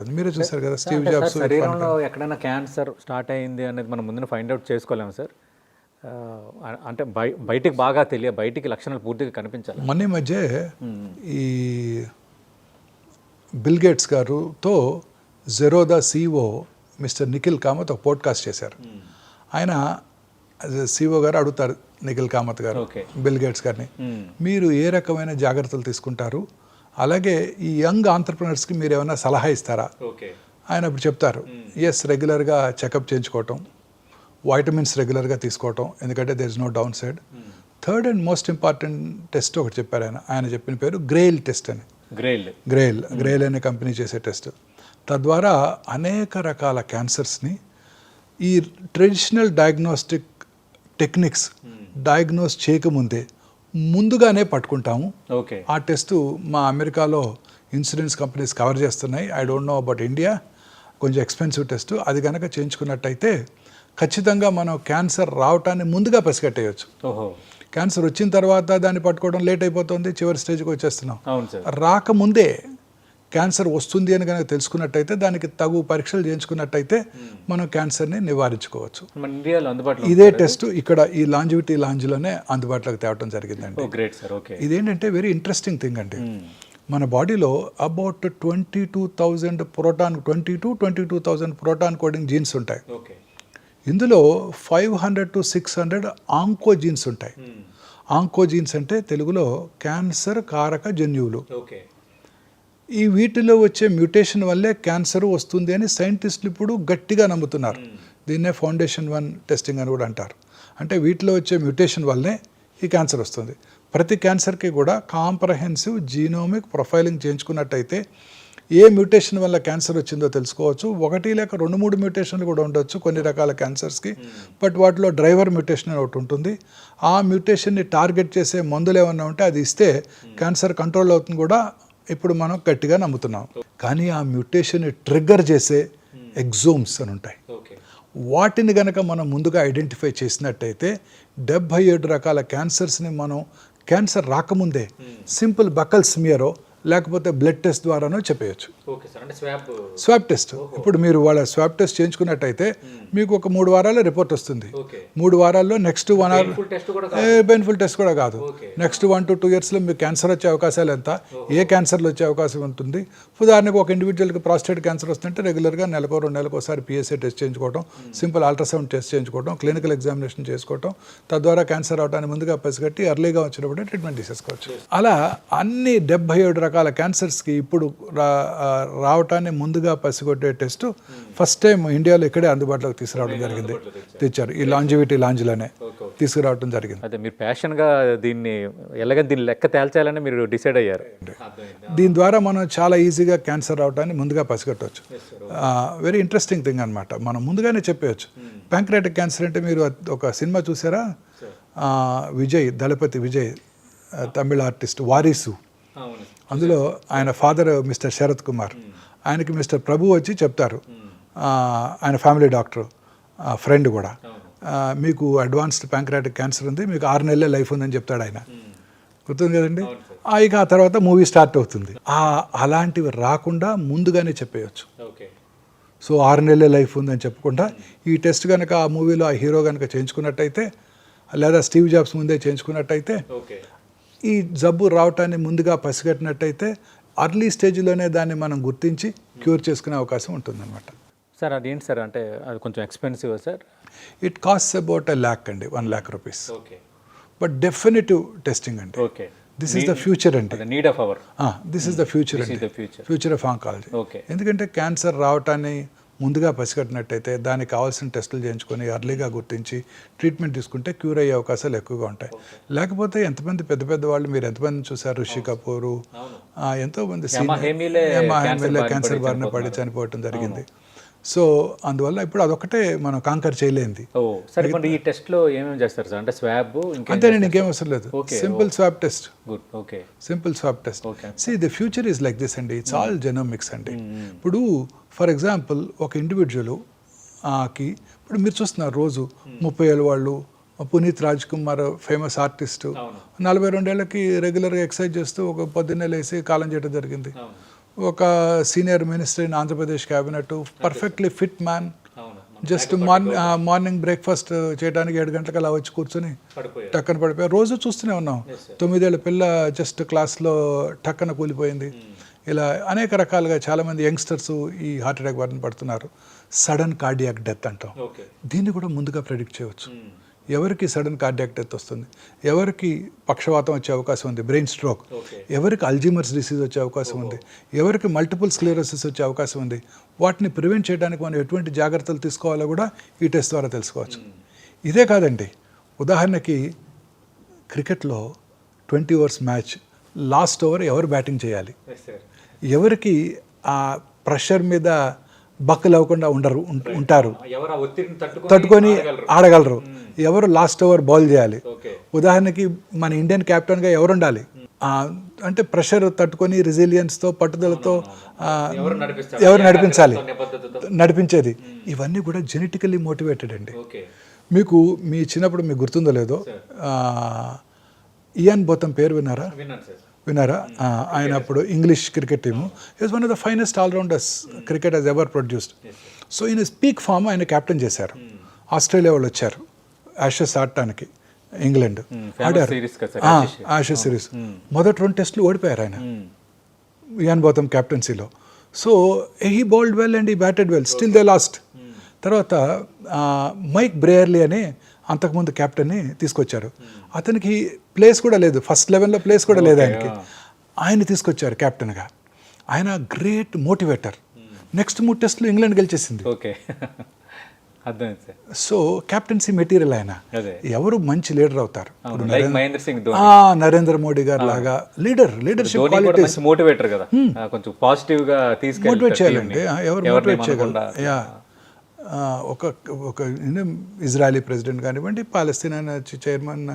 మీరే చూసారు కదా స్టీవ్ జాబ్స్ శరీరంలో ఎక్కడైనా క్యాన్సర్ స్టార్ట్ అయింది అనేది మనం ముందున ఫైండ్ అవుట్ చేసుకోలేము సార్. అంటే బయ బయటికి బాగా తెలియ బయటికి లక్షణాలు పూర్తిగా కనిపించాలి. మొన్న మధ్య ఈ బిల్ గేట్స్ గారుతో జెరోదా సిఓ మిస్టర్ నిఖిల్ కామత్ ఒక పోడ్కాస్ట్ చేశారు. ఆయన సిఓ గారు అడుగుతారు నిఖిల్ కామత్ గారు బిల్ గేట్స్ గారిని. మీరు ఏ రకమైన జాగ్రత్తలు తీసుకుంటారు? అలాగే ఈ యంగ్ ఆంటర్ప్రినర్స్కి మీరు ఏమైనా సలహా ఇస్తారా? ఓకే. ఆయన ఇప్పుడు చెప్తారు ఎస్ రెగ్యులర్గా చెకప్ చేయించుకోవటం వైటమిన్స్ రెగ్యులర్గా తీసుకోవటం ఎందుకంటే there is no downside third and most important test ఒకటి చెప్పారు ఆయన. ఆయన చెప్పిన పేరు గ్రేల్ టెస్ట్ అని. గ్రేల్ గ్రేల్ గ్రేల్ అనే కంపెనీ చేసే టెస్ట్ తద్వారా అనేక రకాల క్యాన్సర్స్ని ఈ ట్రెడిషనల్ డయాగ్నోస్టిక్ టెక్నిక్స్ డయాగ్నోస్ చేయకముందే ముందుగానే పట్టుకుంటాము. ఓకే. ఆ టెస్ట్ మా అమెరికాలో ఇన్సూరెన్స్ కంపెనీస్ కవర్ చేస్తున్నాయి. I don't know about India. కొంచెం ఎక్స్పెన్సివ్ టెస్ట్. అది కనుక చేయించుకున్నట్టయితే ఖచ్చితంగా మనం క్యాన్సర్ రావటాన్ని ముందుగా పసిగట్టేయచ్చు. క్యాన్సర్ వచ్చిన తర్వాత దాన్ని పట్టుకోవడం లేట్ అయిపోతుంది. చివరి స్టేజ్కి వచ్చేస్తున్నాం. రాకముందే క్యాన్సర్ వస్తుంది అని కనుక తెలుసుకున్నట్టయితే దానికి తగు పరీక్షలు చేయించుకున్నట్టయితే మనం క్యాన్సర్ని నివారించుకోవచ్చు. ఇదే టెస్ట్ ఇక్కడ ఈ లాంజివిటీ లాంజ్లోనే అందుబాటులోకి తేవడం జరిగిందండి. ఇదేంటంటే వెరీ ఇంట్రెస్టింగ్ థింగ్ అండి. మన బాడీలో about twenty two thousand protein twenty two twenty two thousand protein coding genes ఉంటాయి. ఇందులో five hundred to six hundred onco genes ఉంటాయి. ఆంకో జీన్స్ అంటే తెలుగులో క్యాన్సర్ కారక జన్యువులు. ఓకే. ఈ వీటిలో వచ్చే మ్యూటేషన్ వల్లే క్యాన్సర్ వస్తుంది అని సైంటిస్టులు ఇప్పుడు గట్టిగా నమ్ముతున్నారు. దీన్నే ఫౌండేషన్ వన్ టెస్టింగ్ అని కూడా అంటారు. అంటే వీటిలో వచ్చే మ్యూటేషన్ వల్లే ఈ క్యాన్సర్ వస్తుంది. ప్రతి క్యాన్సర్కి కూడా కాంప్రహెన్సివ్ జీనోమిక్ ప్రొఫైలింగ్ చేయించుకున్నట్టయితే ఏ మ్యూటేషన్ వల్ల క్యాన్సర్ వచ్చిందో తెలుసుకోవచ్చు. ఒకటి లేక రెండు మూడు మ్యూటేషన్లు కూడా ఉండొచ్చు కొన్ని రకాల క్యాన్సర్స్కి. బట్ వాటిలో డ్రైవర్ మ్యూటేషన్ అని ఒకటి ఉంటుంది. ఆ మ్యూటేషన్ని టార్గెట్ చేసే మందులు ఏమన్నా ఉంటే అది ఇస్తే క్యాన్సర్ కంట్రోల్ అవుతుంది కూడా ఇప్పుడు మనం గట్టిగా నమ్ముతున్నాం. కానీ ఆ మ్యూటేషన్ని ట్రిగ్గర్ చేసే ఎగ్జోమ్స్ అని ఉంటాయి. వాటిని గనక మనం ముందుగా ఐడెంటిఫై చేసినట్టయితే డెబ్భై ఏడు రకాల క్యాన్సర్స్ని మనం క్యాన్సర్ రాకముందే సింపుల్ బకల్ స్మియరో లేకపోతే బ్లడ్ టెస్ట్ ద్వారానో చెప్పేయచ్చు. Swap swab test. ఇప్పుడు మీరు వాళ్ళ స్వాబ్ టెస్ట్ చేయించుకున్నట్టయితే మీకు ఒక మూడు వారాల్లో రిపోర్ట్ వస్తుంది. మూడు వారాల్లో next one hour full test కూడా ఏ పెయిన్ఫుల్ టెస్ట్ కూడా కాదు. నెక్స్ట్ వన్ టు టూ ఇయర్స్లో మీకు క్యాన్సర్ వచ్చే అవకాశాలు ఎంత? ఏ క్యాన్సర్లు వచ్చే అవకాశం ఉంటుంది? ఉదాహరణకు ఒక ఇండివిజువల్కి ప్రాస్టేట్ క్యాన్సర్ వస్తుంటే రెగ్యులర్గా నెలకు రెండు నెలలకు ఒకసారి పిఎస్ఏ టెస్ట్ చేయించుకోవడం సింపుల్ అల్ట్రాసౌండ్ టెస్ట్ చేయించుకోవడం క్లినికల్ ఎగ్జామినేషన్ చేసుకోవడం తద్వారా క్యాన్సర్ అవడానికి ముందుగా పసిగట్టి ఎర్లీగా వచ్చినప్పుడే ట్రీట్మెంట్ తీసేసుకోవచ్చు. అలా అన్ని డెబ్బై ఏడు రకాల క్యాన్సర్స్కి ఇప్పుడు రావటాన్ని ముందుగా పసిగొట్టే టెస్ట్ ఫస్ట్ టైం ఇండియాలో ఇక్కడే అందుబాటులోకి తీసుకురావడం జరిగింది. తెచ్చారు. ఈ లాంజివిటీ లాంజ్లోనే తీసుకురావడం జరిగింది. అదే మీరు ప్యాషన్గా దీన్ని ఎలాగ దీన్ని లెక్క తేల్చాలని మీరు డిసైడ్ అయ్యారు? దీని ద్వారా మనం చాలా ఈజీగా క్యాన్సర్ రావడాన్ని ముందుగా పసిగట్టవచ్చు వెరీ ఇంట్రెస్టింగ్ థింగ్ అనమాట మనం ముందుగానే చెప్పవచ్చు ప్యాంక్రాటిక్ క్యాన్సర్ అంటే మీరు ఒక సినిమా చూసారా? ఆ, విజయ్ దళపతి విజయ్ తమిళ ఆర్టిస్ట్ వారీసు. అందులో ఆయన ఫాదర్ మిస్టర్ శరత్ కుమార్. ఆయనకి మిస్టర్ ప్రభు వచ్చి చెప్తారు. ఆయన ఫ్యామిలీ డాక్టర్ ఫ్రెండ్ కూడా. మీకు అడ్వాన్స్డ్ ప్యాంక్రాటిక్ క్యాన్సర్ ఉంది మీకు ఆరు నెలలే లైఫ్ ఉందని చెప్తాడు ఆయన. గుర్తుంది కదండి? ఇక ఆ తర్వాత మూవీ స్టార్ట్ అవుతుంది. ఆ అలాంటివి రాకుండా ముందుగానే చెప్పేయచ్చు. సో ఆరు నెలల లైఫ్ ఉందని చెప్పకుండా ఈ టెస్ట్ కనుక ఆ మూవీలో ఆ హీరో కనుక చేయించుకున్నట్టయితే లేదా స్టీవ్ జాబ్స్ ముందే చేయించుకున్నట్టయితే ఈ జబ్బు రావటాన్ని ముందుగా పసిగట్టినట్టయితే అర్లీ స్టేజ్లోనే దాన్ని మనం గుర్తించి క్యూర్ చేసుకునే అవకాశం ఉంటుందన్నమాట. సార్ అదేంటి సార్? అంటే అది కొంచెం expensive sir? It cost about a lakh అండి one lakh rupees okay but definitive testing అండి. Okay this is the future అండి. Need of hour this is the future అండి. ఫ్యూచర్ ఆఫ్ ఆంకాలజీ ఓకే ఎందుకంటే cancer రావటాన్ని ముందుగా పసిగట్టినట్టయితే దానికి కావాల్సిన టెస్టులు చేయించుకొని ఎర్లీగా గుర్తించి ట్రీట్మెంట్ తీసుకుంటే క్యూర్ అయ్యే అవకాశాలు ఎక్కువగా ఉంటాయి. లేకపోతే ఎంతమంది పెద్ద పెద్ద వాళ్ళు మీరు ఎంతమంది చూసారు? రిషి కపూరు ఆ, ఎంతో మంది హేమా హేమీలే క్యాన్సర్ బారిన పడి చనిపోవటం జరిగింది. సో అందువల్ల ఇప్పుడు అదొకటే మనం కాంకర్ చేయలేంది సరే ఈ టెస్ట్లో ఏమేమి చేస్తారు సార్? అంటే స్వాబ్ అంతే నేను ఇంకేం అవసరం లేదు. Simple swab test good okay. Simple swab test. See the future is like this అండి. ఇట్స్ ఆల్ జెనోమిక్స్ అండి. ఇప్పుడు ఫర్ ఎగ్జాంపుల్ ఒక ఇండివిజువల్కి ఇప్పుడు మీరు చూస్తున్నారు రోజు ముప్పై ఏళ్ళ వాళ్ళు పునీత్ రాజ్ కుమార్ ఫేమస్ ఆర్టిస్ట్ నలభై రెండేళ్ళకి రెగ్యులర్గా ఎక్సర్సైజ్ చేస్తూ ఒక పొద్దున్నే లేసి కాలం చేయడం జరిగింది. ఒక senior minister in Andhra Pradesh cabinet perfectly fit man just morning morning breakfast చేయడానికి ఏడు గంటలకు అలా వచ్చి కూర్చొని టక్కన పడిపోయి రోజు చూస్తూనే ఉన్నాం. తొమ్మిదేళ్ళ పిల్ల జస్ట్ క్లాస్లో టక్కన కూలిపోయింది. ఇలా అనేక రకాలుగా చాలామంది యంగ్స్టర్స్ ఈ హార్ట్ అటాక్ బారిన పడుతున్నారు. సడన్ కార్డియాక్ డెత్ అంటాం. దీన్ని కూడా ముందుగా ప్రెడిక్ట్ చేయవచ్చు. ఎవరికి సడన్ కార్డియాక్ డెత్ వస్తుంది? ఎవరికి పక్షవాతం వచ్చే అవకాశం ఉంది? Brain stroke. ఎవరికి అల్జీమర్స్ డిసీజ్ వచ్చే అవకాశం ఉంది? ఎవరికి మల్టిపుల్ స్క్లెరోసిస్ వచ్చే అవకాశం ఉంది? వాటిని ప్రివెంట్ చేయడానికి మనం ఎటువంటి జాగ్రత్తలు తీసుకోవాలో కూడా ఈ టెస్ట్ ద్వారా తెలుసుకోవచ్చు. ఇదే కాదండి. ఉదాహరణకి క్రికెట్లో twenty overs match last over ఎవరు బ్యాటింగ్ చేయాలి? ఎవరికి ఆ ప్రెషర్ మీద బక్కలు అవ్వకుండా ఉండరు ఉంటారు. తట్టుకొని ఆడగలరు. ఆడగలరు. ఎవరు లాస్ట్ ఓవర్ బౌల్ చేయాలి. ఉదాహరణకి మన ఇండియన్ కెప్టెన్గా ఎవరు ఉండాలి ఆ, అంటే ప్రెషర్ తట్టుకొని రెసిలియన్స్తో పట్టుదలతో ఎవరు నడిపించాలి? నడిపించేది. ఇవన్నీ కూడా జెనెటికల్లీ మోటివేటెడ్ అండి. మీకు మీ చిన్నప్పుడు మీకు గుర్తుందో లేదో ఇయాన్ బోతం పేరు విన్నారా? విన్నాను సార్ విన్నారా? ఆ, ఆయన అప్పుడు English cricket team. Is one of the finest allrounders cricket has ever produced so ఈయన స్పీక్ ఫామ్ ఆయన కెప్టెన్ చేశారు. ఆస్ట్రేలియా వాళ్ళు వచ్చారు. యాషెస్ ఆడటానికి ఇంగ్లాండ్. ఆడారు. సిరీస్ కదా ఆ, సార్ ఆషెస్ సిరీస్ మొదటి రెండు టెస్టులు ఓడిపోయారు ఆయన. Ian Botham కెప్టెన్సీలో so he bowled well and he batted well still they lost తర్వాత మైక్ బ్రేయర్లీ అని అంతకుముందు కెప్టెన్ని తీసుకొచ్చారు. అతనికి ప్లేస్ కూడా లేదు. ఫస్ట్ లెవెన్లో ప్లేస్ కూడా లేదు ఆయనకి. ఆయన తీసుకొచ్చారు కెప్టెన్గా ఆయన గ్రేట్ మోటివేటర్. నెక్స్ట్ మూడు టెస్టులు ఇంగ్లాండ్ గెలిచేసింది. ఓకే. సో కెప్టెన్సీ మెటీరియల్ ఆయన. ఎవరు మంచి లీడర్ అవుతారు. నరేంద్ర మోడీ గారు లాగా లీడర్ లీడర్షిప్ మంచి మోటివేటర్ కదా. కొంచెం పాజిటివ్గా మోటివేట్ చేయాలండి. ఎవరు మోటివేట్ చేయగలరు? ఒక ఒక ఇజ్రాయలీ ప్రెసిడెంట్ కానివ్వండి పాలస్తీనా చైర్మన్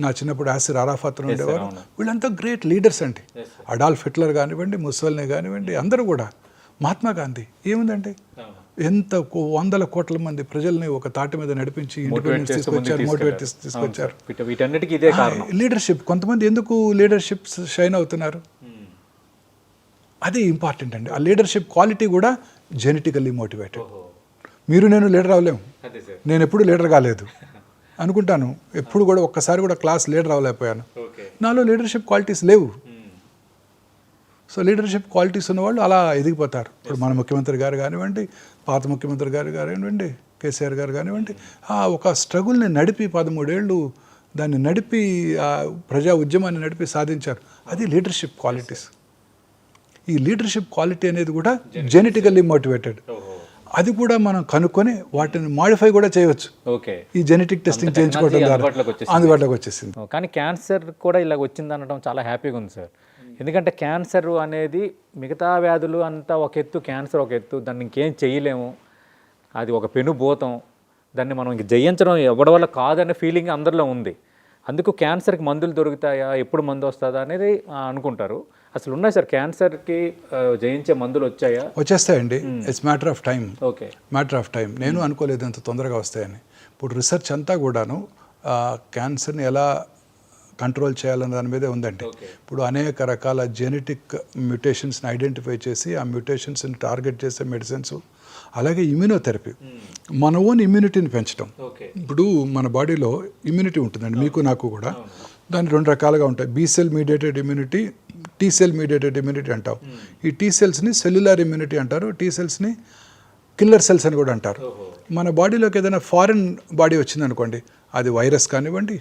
నా చిన్నప్పుడు ఆసిర్ అరాఫత్ ఉండేవారు. వీళ్ళంతా గ్రేట్ లీడర్స్ అండి. అడాల్ఫ్ హిట్లర్ కానివ్వండి ముసల్ని కానివ్వండి అందరూ కూడా. మహాత్మా గాంధీ ఏముందండి. ఎంత వందల కోట్ల మంది ప్రజల్ని ఒక తాటి మీద నడిపించి ఇండిపెండెన్స్ తీసుకొచ్చారు మోటివేట్. తీసుకొచ్చారు. వీట- వీటన్నిటికీ ఇదే కారణం. లీడర్షిప్. కొంతమంది ఎందుకు లీడర్షిప్ షైన్ అవుతున్నారు? అది ఇంపార్టెంట్ అండి. ఆ లీడర్షిప్ క్వాలిటీ కూడా జెనెటికల్లీ మోటివేటెడ్. మీరు నేను లీడర్ అవ్వలేము. నేను ఎప్పుడు లీడర్ కాలేదు. అనుకుంటాను. ఎప్పుడు కూడా ఒక్కసారి కూడా క్లాస్ లీడర్ అవ్వలేకపోయాను. నాలో లీడర్షిప్ క్వాలిటీస్ లేవు. సో లీడర్షిప్ క్వాలిటీస్ ఉన్నవాళ్ళు అలా ఎదిగిపోతారు. ఇప్పుడు మన ముఖ్యమంత్రి గారు కానివ్వండి పాత ముఖ్యమంత్రి గారు కానివ్వండి కేసీఆర్ గారు కానివ్వండి ఆ ఒక స్ట్రగుల్ని నడిపి పదమూడేళ్ళు దాన్ని నడిపి ఆ ప్రజా ఉద్యమాన్ని నడిపి సాధించారు. అది లీడర్షిప్ క్వాలిటీస్. ఈ లీడర్షిప్ క్వాలిటీ అనేది కూడా జెనెటికల్లీ మోటివేటెడ్. అది కూడా మనం కనుక్కొని వాటిని మాడిఫై కూడా చేయవచ్చు. ఓకే. ఈ జెనెటిక్ టెస్టింగ్ చేయించుకోవడం ద్వారా. అందుబాటులోకి వచ్చేసింది. కానీ క్యాన్సర్ కూడా ఇలా వచ్చింది అనడం చాలా హ్యాపీగా ఉంది సార్. ఎందుకంటే క్యాన్సర్ అనేది మిగతా వ్యాధులు అంతా ఒక ఎత్తు క్యాన్సర్ ఒక ఎత్తు దాన్ని ఇంకేం చేయలేము. అది ఒక పెనుభూతం. దాన్ని మనం ఇంక జయించడం ఎవరి వల్ల కాదనే ఫీలింగ్ అందరిలో ఉంది. అందుకు క్యాన్సర్కి మందులు దొరుకుతాయా? ఎప్పుడు మందు వస్తుందా? అనేది అనుకుంటారు. అసలు ఉన్నాయి సార్? క్యాన్సర్కి జయించే మందులు వచ్చాయా? వచ్చేస్తాయండి. It's matter of time okay matter of time నేను అనుకోలేదు అంత తొందరగా వస్తాయని. ఇప్పుడు రీసెర్చ్ అంతా కూడాను క్యాన్సర్ని ఎలా కంట్రోల్ చేయాలన్న దాని మీదే ఉందండి. ఇప్పుడు అనేక రకాల జెనెటిక్ మ్యూటేషన్స్ని ఐడెంటిఫై చేసి ఆ మ్యూటేషన్స్ని టార్గెట్ చేసే మెడిసిన్స్ అలాగే ఇమ్యూనోథెరపీ మన ఓన్ ఇమ్యూనిటీని పెంచడం ఇప్పుడు మన బాడీలో ఇమ్యూనిటీ ఉంటుందండి. మీకు నాకు కూడా. దాని రెండు రకాలుగా ఉంటాయి. B cell mediated immunity T cell mediated immunity అంటాం ఈ టీ సెల్స్ని సెల్యులార్ ఇమ్యూనిటీ అంటారు. టీ సెల్స్ని కిల్లర్ సెల్స్ అని కూడా అంటారు. మన బాడీలోకి ఏదైనా ఫారిన్ బాడీ వచ్చిందనుకోండి అది వైరస్ కానివ్వండి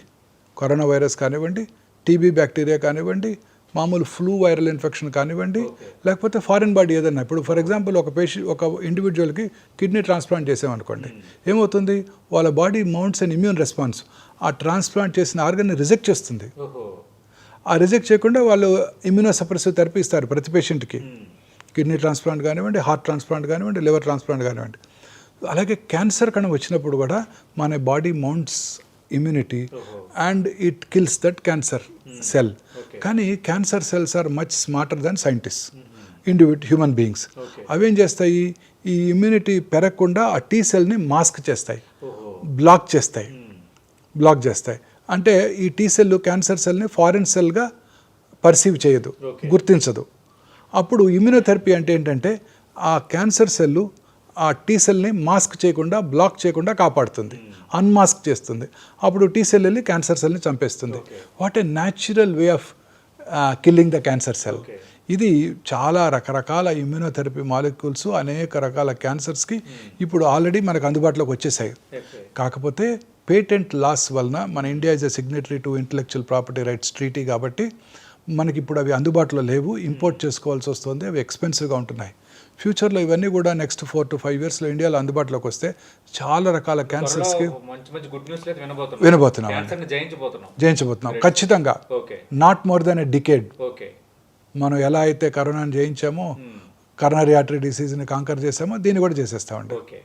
కరోనా వైరస్ కానివ్వండి టీబీ బ్యాక్టీరియా కానివ్వండి మామూలు ఫ్లూ వైరల్ ఇన్ఫెక్షన్ కానివ్వండి లేకపోతే ఫారిన్ బాడీ ఏదైనా. ఇప్పుడు ఫర్ ఎగ్జాంపుల్ ఒక పేషెంట్ ఒక ఇండివిజువల్కి కిడ్నీ ట్రాన్స్ప్లాంట్ చేసామనుకోండి ఏమవుతుంది? వాళ్ళ body mounts and immune response ఆ ట్రాన్స్ప్లాంట్ చేసిన ఆర్గన్ని రిజెక్ట్ చేస్తుంది. ఆ రిజెక్ట్ చేయకుండా వాళ్ళు ఇమ్యూనో సప్రెసివ్ థెరపీ ఇస్తారు ప్రతి పేషెంట్కి. కిడ్నీ ట్రాన్స్ప్లాంట్ కానివ్వండి హార్ట్ ట్రాన్స్ప్లాంట్ కానివ్వండి లివర్ ట్రాన్స్ప్లాంట్ కానివ్వండి. అలాగే క్యాన్సర్ కణం వచ్చినప్పుడు కూడా మన body mounts immunity and it kills that cancer cell. కానీ cancer cells are much smarter than scientist individual human beings. అవేం చేస్తాయి? ఈ ఇమ్యూనిటీ పెరగకుండా ఆ టీ సెల్ని మాస్క్ చేస్తాయి. బ్లాక్ చేస్తాయి. బ్లాక్ చేస్తాయి. అంటే ఈ టీ సెల్ క్యాన్సర్ సెల్ని ఫారిన్ సెల్గా పర్సీవ్ చేయదు గుర్తించదు. అప్పుడు ఇమ్యూనోథెరపీ అంటే ఏంటంటే ఆ క్యాన్సర్ సెల్లు ఆ టీ సెల్ని మాస్క్ చేయకుండా బ్లాక్ చేయకుండా కాపాడుతుంది. అన్మాస్క్ చేస్తుంది. అప్పుడు టీ సెల్ వెళ్ళి క్యాన్సర్ సెల్ని చంపేస్తుంది. What a natural way of killing the cancer cell ఇది చాలా రకరకాల ఇమ్యూనోథెరపీ మాలిక్యూల్స్ అనేక రకాల క్యాన్సర్స్కి ఇప్పుడు ఆల్రెడీ మనకు అందుబాటులోకి వచ్చేసాయి. కాకపోతే పేటెంట్ లాస్ వలన మన India is a signatory to intellectual property rights treaty కాబట్టి మనకి ఇప్పుడు అవి అందుబాటులో లేవు. ఇంపోర్ట్ చేసుకోవాల్సి వస్తుంది. అవి ఎక్స్పెన్సివ్గా ఉంటున్నాయి. ఫ్యూచర్లో ఇవన్నీ కూడా నెక్స్ట్ ఫోర్ టు ఫైవ్ ఇయర్స్లో ఇండియాలో అందుబాటులోకి వస్తే చాలా రకాల క్యాన్సర్స్కి వినబోతున్నాం. జయించబోతున్నాం. ఖచ్చితంగా. Not more than a decade okay మనం ఎలా అయితే కరోనాని జయించామో కరోనరీ ఆర్టరీ డిసీజ్ని కాంకర్ చేసామో దీన్ని కూడా చేసేస్తామండి ఓకే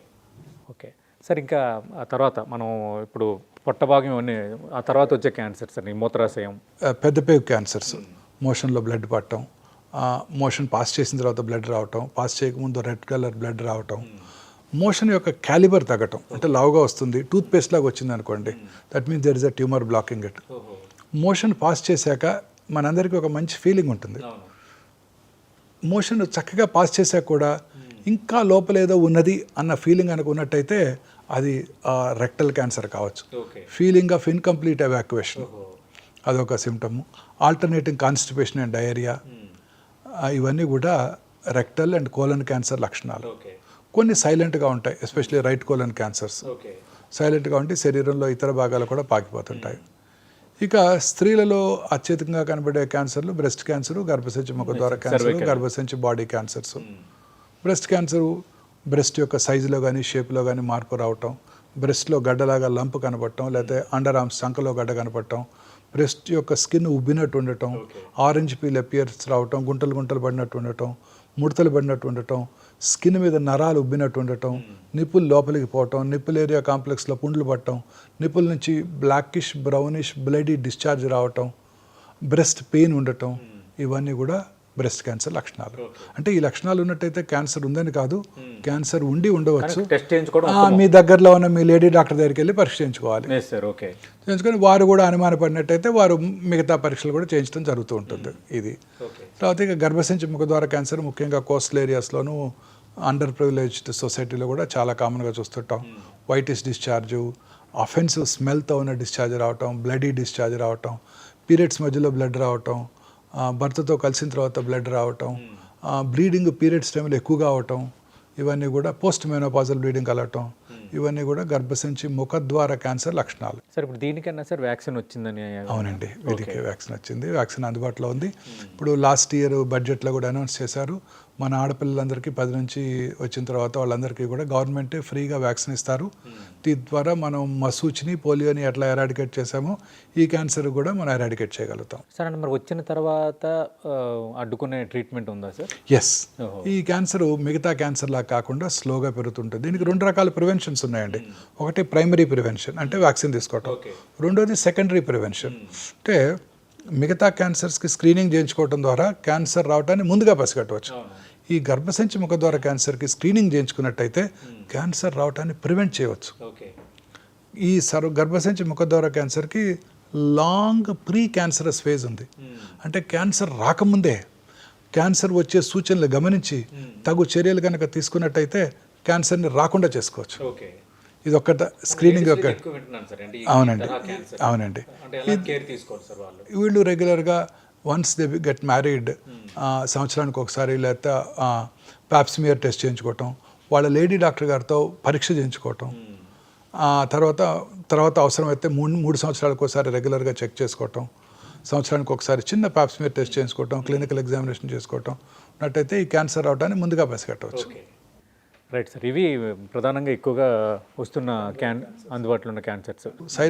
ఓకే సార్ ఇంకా ఆ తర్వాత మనం ఇప్పుడు పొట్ట భాగం ఇవన్నీ ఆ తర్వాత వచ్చే క్యాన్సర్ సార్ మూత్రాశయం. పెద్ద పేగు క్యాన్సర్స్ మోషన్లో బ్లడ్ పట్టడం మోషన్ పాస్ చేసిన తర్వాత బ్లడ్ రావటం పాస్ చేయకముందు రెడ్ కలర్ బ్లడ్ రావటం మోషన్ యొక్క క్యాలిబర్ తగ్గటం అంటే లావుగా వస్తుంది టూత్ పేస్ట్ లాగా వచ్చింది అనుకోండి that means there is a tumour blocking it motion pass చేశాక మనందరికీ ఒక మంచి ఫీలింగ్ ఉంటుంది. మోషన్ చక్కగా పాస్ చేశాక కూడా ఇంకా లోపల ఏదో ఉన్నది అన్న ఫీలింగ్ కనుక ఉన్నట్టయితే అది రెక్టల్ క్యాన్సర్ కావచ్చు. ఫీలింగ్ ఆఫ్ ఇన్కంప్లీట్ ఎవాక్యువేషన్ అదొక symptom alternating constipation and diarrhoea ఇవన్నీ కూడా రెక్టల్ అండ్ కోలన్ క్యాన్సర్ లక్షణాలు. కొన్ని సైలెంట్గా ఉంటాయి ఎస్పెషల్లీ రైట్ కోలన్ క్యాన్సర్స్ సైలెంట్గా ఉండి శరీరంలో ఇతర భాగాలు కూడా పాకిపోతుంటాయి. ఇక స్త్రీలలో అత్యధికంగా కనబడే క్యాన్సర్లు బ్రెస్ట్ క్యాన్సర్ గర్భసంచి ముఖ ద్వారా క్యాన్సర్ గర్భసంచి body cancers breast cancer breast యొక్క సైజులో కానీ షేప్లో కానీ మార్పు రావటం బ్రెస్ట్లో గడ్డలాగా లంప్ కనపడటం లేకపోతే అండర్ ఆర్మ్స్ సంఖలో గడ్డ కనపడటం బ్రెస్ట్ యొక్క స్కిన్ ఉబ్బినట్టు ఉండటం ఆరెంజ్ పీల్ అపియర్స్ రావటం గుంటలు గుంటలు పడినట్టు ఉండటం ముడతలు పడినట్టు ఉండటం స్కిన్ మీద నరాలు ఉబ్బినట్టు ఉండటం నిప్పులు లోపలికి పోవటం నిప్పుల్ ఏరియా కాంప్లెక్స్లో పుండ్లు పట్టడం నిప్పుల నుంచి బ్లాకిష్ బ్రౌనిష్ బ్లడీ డిశ్చార్జ్ రావటం బ్రెస్ట్ పెయిన్ ఉండటం ఇవన్నీ కూడా బ్రెస్ట్ క్యాన్సర్ లక్షణాలు. అంటే ఈ లక్షణాలు ఉన్నట్టయితే క్యాన్సర్ ఉందని కాదు క్యాన్సర్ ఉండి ఉండవచ్చు. మీ దగ్గరలో ఉన్న మీ లేడీ డాక్టర్ దగ్గరికి వెళ్ళి పరీక్ష చేయించుకోవాలి. చేయించుకొని వారు కూడా అనుమానపడినట్టయితే వారు మిగతా పరీక్షలు కూడా చేయించడం జరుగుతూ ఉంటుంది. ఇది. ఓకే తర్వాత ఇక గర్భసంచి ముఖద్వార క్యాన్సర్ ముఖ్యంగా కోస్టల్ ఏరియాస్లోను అండర్ ప్రివిలేజ్డ్ సొసైటీలో కూడా చాలా కామన్గా చూస్తుంటాం వైటిష్ డిశ్చార్జ్ అఫెన్సివ్ స్మెల్తో ఉన్న డిశ్చార్జ్ రావటం బ్లడీ డిశ్చార్జ్ రావటం పీరియడ్స్ మధ్యలో బ్లడ్ రావటం భర్తతో కలిసిన తర్వాత బ్లడ్ రావటం బ్లీడింగ్ పీరియడ్స్ టైంలో ఎక్కువగా అవటం ఇవన్నీ కూడా పోస్ట్ మెనోపాజల్ బ్లీడింగ్ కలగటం ఇవన్నీ కూడా గర్భసంచి ముఖద్వార క్యాన్సర్ లక్షణాలు. సార్ ఇప్పుడు దీనికన్నా సార్ వ్యాక్సిన్ వచ్చిందని అవునండి వీటికి వ్యాక్సిన్ వచ్చింది వ్యాక్సిన్ అందుబాటులో ఉంది. ఇప్పుడు లాస్ట్ ఇయర్ బడ్జెట్లో కూడా అనౌన్స్ చేశారు. మన ఆడపిల్లలందరికీ పది నుంచి వచ్చిన తర్వాత వాళ్ళందరికీ కూడా గవర్నమెంటే ఫ్రీగా వ్యాక్సిన్ ఇస్తారు. దీని ద్వారా మనం మసూచిని పోలియోని ఎట్లా ఎరాడికేట్ చేసామో ఈ క్యాన్సర్ కూడా మనం ఎరాడికేట్ చేయగలుగుతాం. సార్ అంటే మరి వచ్చిన తర్వాత అడ్డుకునే ట్రీట్మెంట్ ఉందా సార్? ఎస్. ఈ క్యాన్సర్ మిగతా క్యాన్సర్ లా కాకుండా స్లోగా పెరుగుతుంటుంది. దీనికి రెండు రకాల ప్రివెన్షన్స్ ఉన్నాయండి. ఒకటి ప్రైమరీ ప్రివెన్షన్ అంటే వ్యాక్సిన్ తీసుకోవటం. రెండోది సెకండరీ ప్రివెన్షన్. అంటే మిగతా క్యాన్సర్స్కి స్క్రీనింగ్ చేయించుకోవడం ద్వారా క్యాన్సర్ రావడాన్ని ముందుగా పసిగట్టవచ్చు. ఈ గర్భసంచి ముఖద్వార క్యాన్సర్కి స్క్రీనింగ్ చేయించుకున్నట్టయితే క్యాన్సర్ రావడాన్ని ప్రివెంట్ చేయవచ్చు. ఈ సర్వ గర్భసంచి ముఖద్వార క్యాన్సర్కి లాంగ్ ప్రీ క్యాన్సరస్ ఫేజ్ ఉంది. అంటే క్యాన్సర్ రాకముందే క్యాన్సర్ వచ్చే సూచనలు గమనించి తగు చర్యలు కనుక తీసుకున్నట్టయితే క్యాన్సర్ని రాకుండా చేసుకోవచ్చు. ఇది ఒక్కట స్క్రీనింగ్ ఈ అవునండి. అవునండి. వీళ్ళు రెగ్యులర్గా వన్స్ దే గెట్ మ్యారీడ్ సంవత్సరానికి ఒకసారి లేకపోతే ప్యాప్స్మియర్ టెస్ట్ చేయించుకోవటం వాళ్ళ లేడీ డాక్టర్ గారితో పరీక్ష చేయించుకోవటం. తర్వాత తర్వాత అవసరమైతే మూడు మూడు సంవత్సరాలకు ఒకసారి రెగ్యులర్గా చెక్ చేసుకోవటం. సంవత్సరానికి ఒకసారి చిన్న ప్యాప్స్మియర్ టెస్ట్ చేయించుకోవటం క్లినికల్ ఎగ్జామినేషన్ చేసుకోవటం. ఉన్నట్టయితే ఈ క్యాన్సర్ రావడాన్ని ముందుగా పసిగట్టవచ్చు రైట్ సార్. ఇవి ప్రధానంగా ఎక్కువగా వస్తున్న క్యాన్ అందుబాటులో ఉన్న క్యాన్సర్స్